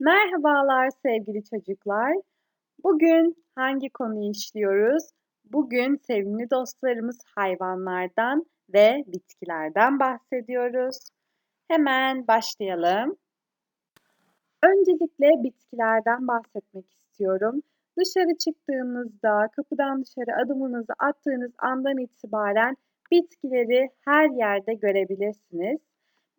Merhabalar sevgili çocuklar. Bugün hangi konuyu işliyoruz? Bugün sevimli dostlarımız hayvanlardan ve bitkilerden bahsediyoruz. Hemen başlayalım. Öncelikle bitkilerden bahsetmek istiyorum. Dışarı çıktığınızda, kapıdan dışarı adımınızı attığınız andan itibaren bitkileri her yerde görebilirsiniz.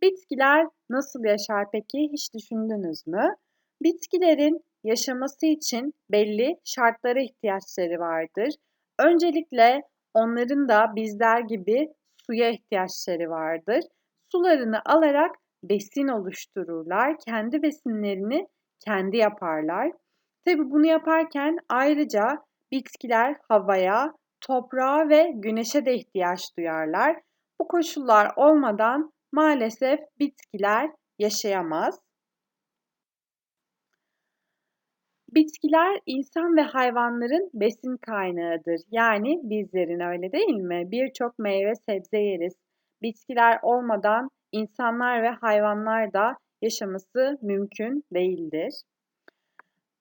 Bitkiler nasıl yaşar peki hiç düşündünüz mü? Bitkilerin yaşaması için belli şartlara ihtiyaçları vardır. Öncelikle onların da bizler gibi suya ihtiyaçları vardır. Sularını alarak besin oluştururlar. Kendi besinlerini kendi yaparlar. Tabi bunu yaparken ayrıca bitkiler havaya, toprağa ve güneşe de ihtiyaç duyarlar. Bu koşullar olmadan maalesef bitkiler yaşayamaz. Bitkiler insan ve hayvanların besin kaynağıdır. Yani bizlerin öyle değil mi? Birçok meyve sebze yeriz. Bitkiler olmadan insanlar ve hayvanlar da yaşaması mümkün değildir.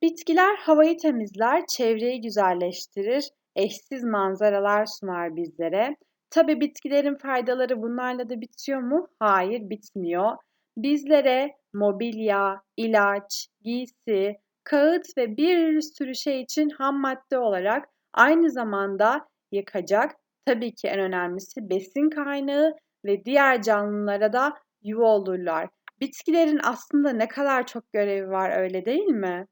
Bitkiler havayı temizler, çevreyi güzelleştirir, eşsiz manzaralar sunar bizlere. Tabi bitkilerin faydaları bunlarla da bitiyor mu? Hayır, bitmiyor. Bizlere mobilya, ilaç, giysi, kağıt ve bir sürü şey için ham madde olarak aynı zamanda yakacak, tabii ki en önemlisi besin kaynağı ve diğer canlılara da yuva olurlar. Bitkilerin aslında ne kadar çok görevi var öyle değil mi?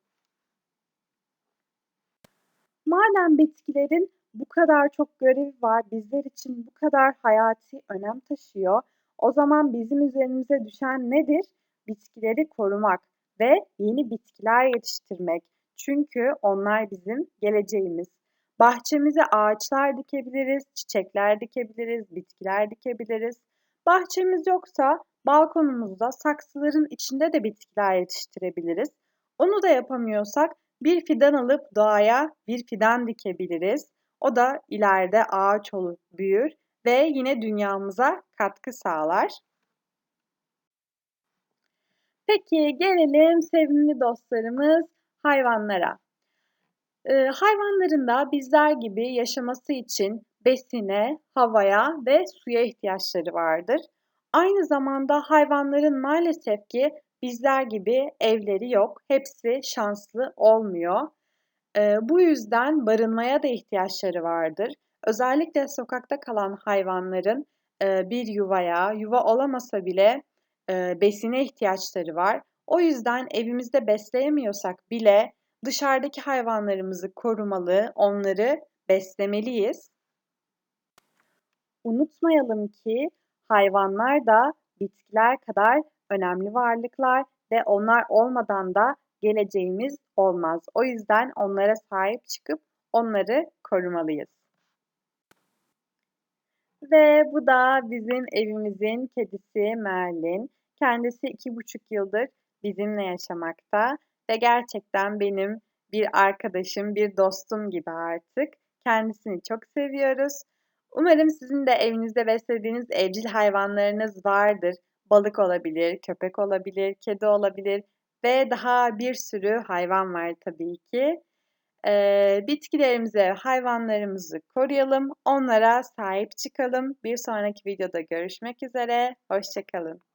Madem bitkilerin bu kadar çok görevi var, bizler için bu kadar hayati önem taşıyor, o zaman bizim üzerimize düşen nedir? Bitkileri korumak ve yeni bitkiler yetiştirmek. Çünkü onlar bizim geleceğimiz. Bahçemize ağaçlar dikebiliriz, çiçekler dikebiliriz, bitkiler dikebiliriz. Bahçemiz yoksa balkonumuzda saksıların içinde de bitkiler yetiştirebiliriz. Onu da yapamıyorsak bir fidan alıp doğaya bir fidan dikebiliriz. O da ileride ağaç olur, büyür ve yine dünyamıza katkı sağlar. Peki gelelim sevimli dostlarımız hayvanlara. Ee, hayvanların da bizler gibi yaşaması için besine, havaya ve suya ihtiyaçları vardır. Aynı zamanda hayvanların maalesef ki bizler gibi evleri yok. Hepsi şanslı olmuyor. Ee, bu yüzden barınmaya da ihtiyaçları vardır. Özellikle sokakta kalan hayvanların e, bir yuvaya, yuva olamasa bile e, besine ihtiyaçları var. O yüzden evimizde besleyemiyorsak bile dışarıdaki hayvanlarımızı korumalı, onları beslemeliyiz. Unutmayalım ki hayvanlar da bitkiler kadar önemli varlıklar ve onlar olmadan da geleceğimiz olmaz. O yüzden onlara sahip çıkıp onları korumalıyız. Ve bu da bizim evimizin kedisi Merlin. Kendisi iki buçuk yıldır bizimle yaşamakta ve gerçekten benim bir arkadaşım, bir dostum gibi artık. Kendisini çok seviyoruz. Umarım sizin de evinizde beslediğiniz evcil hayvanlarınız vardır. Balık olabilir, köpek olabilir, kedi olabilir ve daha bir sürü hayvan var tabii ki. Ee, bitkilerimize, hayvanlarımızı koruyalım, onlara sahip çıkalım. Bir sonraki videoda görüşmek üzere, hoşçakalın.